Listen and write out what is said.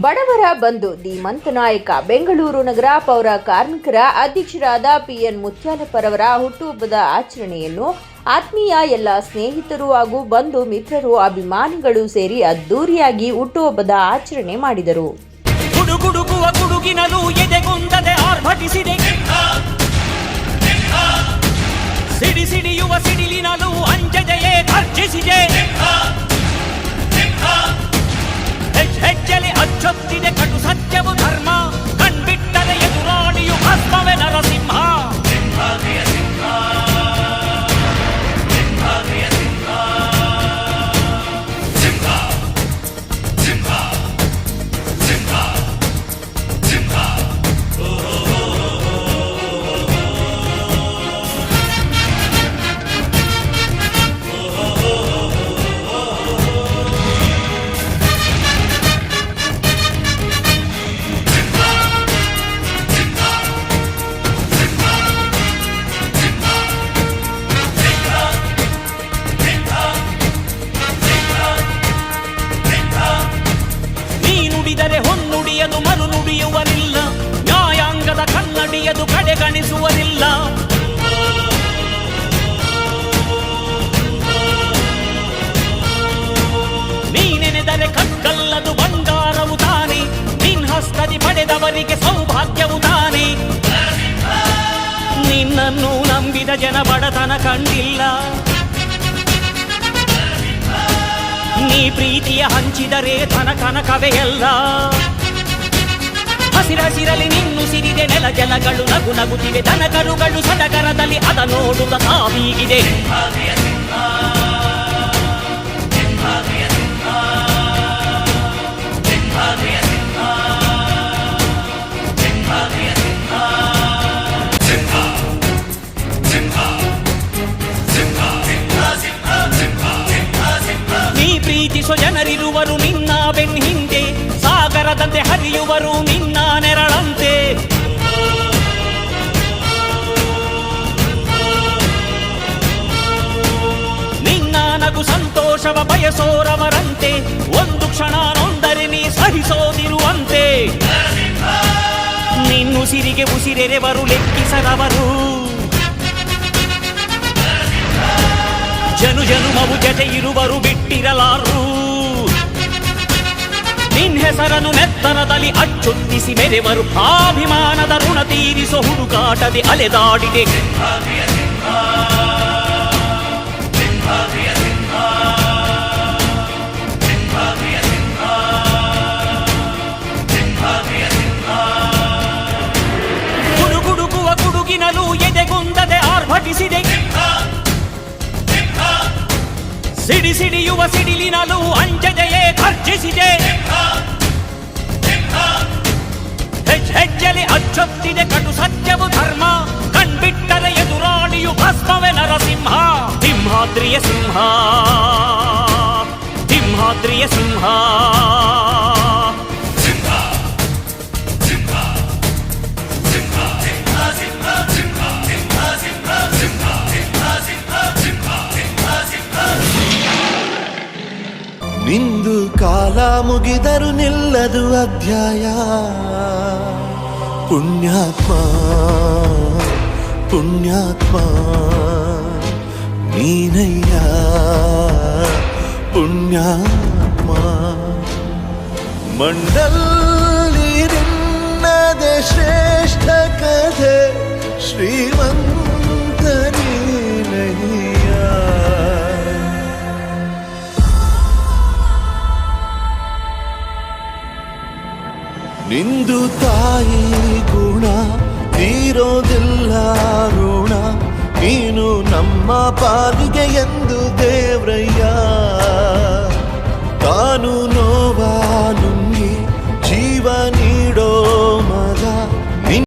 ಬಡವರ ಬಂಧು ಧೀಮಂತ ನಾಯಕ, ಬೆಂಗಳೂರು ನಗರ ಪೌರ ಕಾರ್ಮಿಕರ ಅಧ್ಯಕ್ಷರಾದ ಪಿಎನ್ ಮುತ್ಯಾಲಪ್ಪರವರ ಹುಟ್ಟುಹಬ್ಬದ ಆಚರಣೆಯನ್ನು ಆತ್ಮೀಯ ಎಲ್ಲ ಸ್ನೇಹಿತರು ಹಾಗೂ ಬಂಧು ಮಿತ್ರರು ಅಭಿಮಾನಿಗಳು ಸೇರಿ ಅದ್ದೂರಿಯಾಗಿ ಹುಟ್ಟುಹಬ್ಬದ ಆಚರಣೆ ಮಾಡಿದರು. ಗುಡುಗುಡುಗುವ ಗುಡುಗಿನಲು ಎದೆಗುಂದದೆ ಆರ್ಭಟಿಸಿದೆ. ಸಿಡಿ ಸಿಡಿಯುವ ಸಿಡಿಲಿನಲು ಅಂಜದೆಯೇ ಹೊನ್ನುಡಿಯದು ಮರು ನುಡಿಯುವರಿಲ್ಲ ನ್ಯಾಯಾಂಗದ ಕನ್ನಡಿಯದು ಕಡೆಗಣಿಸುವರಿಲ್ಲ ನೀನೆನೆದರೆ ಕಕ್ಕಲ್ಲದು ಬಂಗಾರವು ತಾನೆ. ನಿನ್ ಹಸ್ತದಿ ಪಡೆದವರಿಗೆ ಸೌಭಾಗ್ಯವು ತಾನೆ. ನಿನ್ನನ್ನು ನಂಬಿದ ಜನ ಬಡತನ ಕಂಡಿಲ್ಲ. ನೀ ಪ್ರೀತಿಯ ಹಂಚಿದರೆ ಧನ ಕನಕವೇ ಎಲ್ಲ ಹಸಿರಸಿರಲಿ ನಿನ್ನು ಸಿರಿದೆ ನೆಲ ಜಲಗಳು ನಗು ನಗುತ್ತಿವೆ ದನಕರುಗಳು ಸಡಗರದಲ್ಲಿ ಅದ ನೋಡುತ್ತ ತಾವೀಗಿದೆ ನೀ ಪ್ರೀತಿಸೋ ಜನರಿರುವರು ನಿನ್ನ ಬೆನ್ ಹಿಂದೆ ಸಾಗರದಂತೆ ಹರಿಯುವರು ನಿನ್ನ ನೆರಳಂತೆ ನಿನ್ನ ನಗು ಸಂತೋಷವ ಬಯಸೋರವರಂತೆ ಒಂದು ಕ್ಷಣ ನೊಂದರೆ ನೀ ಸಹಿಸೋದಿರುವಂತೆ ನಿನ್ನುಸಿರಿಗೆ ಉಸಿರೆರೆವರು ಲೆಕ್ಕಿಸದವರು ಜನು ಜನುಮವು ಜತೆ ಇರುವರು ಬಿಟ್ಟಿರಲಾರು ನಿನ್ ಹೆಸರನ್ನು ನೆತ್ತರದಲ್ಲಿ ಅಚ್ಚೊತ್ತಿಸಿ ಮೆರೆವರು ಅಭಿಮಾನದ ಋಣ ತೀರಿಸೋ ಹುಡುಕಾಟದೆ ಅಲೆದಾಡಿದೆ ಗುಡುಗುಡುಗುವ ಗುಡುಗಿನಲು ಎದೆಗುಂದದೆ ಆರ್ಭಟಿಸಿದೆ ಸಿಡಿ ಸಿಡಿಯುವ ಸಿಡಿಲಿನಲು ಅಂಜದೆಯೇ ಗರ್ಜಿಸಿದೆ ಹೆಜ್ ಹೆಜ್ಜಲಿ ಅಚ್ಚೊತ್ತಿದೆ ಕಟು ಸತ್ಯವು ಧರ್ಮ ಕಣ್ಬಿಟ್ಟರೆ ಎದುರಾಳಿಯು ಭಸ್ಮವೇ ನರಸಿಂಹ ಸಿಂಹಾದ್ರಿಯ ಸಿಂಹ ಸಿಂಹಾದ್ರಿಯ ಸಿಂಹ ನಿಂದು ಕಾಲ ಮುಗಿದರು ನಿಲ್ಲದು ಅಧ್ಯಾಯ ಪುಣ್ಯಾತ್ಮ ಪುಣ್ಯಾತ್ಮ ನೀನಯ್ಯ ಪುಣ್ಯಾತ್ಮ ಮಂಡಲ್ಲಿ ನಿನ್ನದೆ ಶ್ರೇಷ್ಠ ಕಥೆ ಶ್ರೀಮಂತ ನಿಂದು ತಾಯಿ ಗುಣ ತೀರೋದಿಲ್ಲ ಋಣ. ನೀನು ನಮ್ಮ ಪಾಲಿಗೆ ಎಂದು ದೇವ್ರಯ್ಯ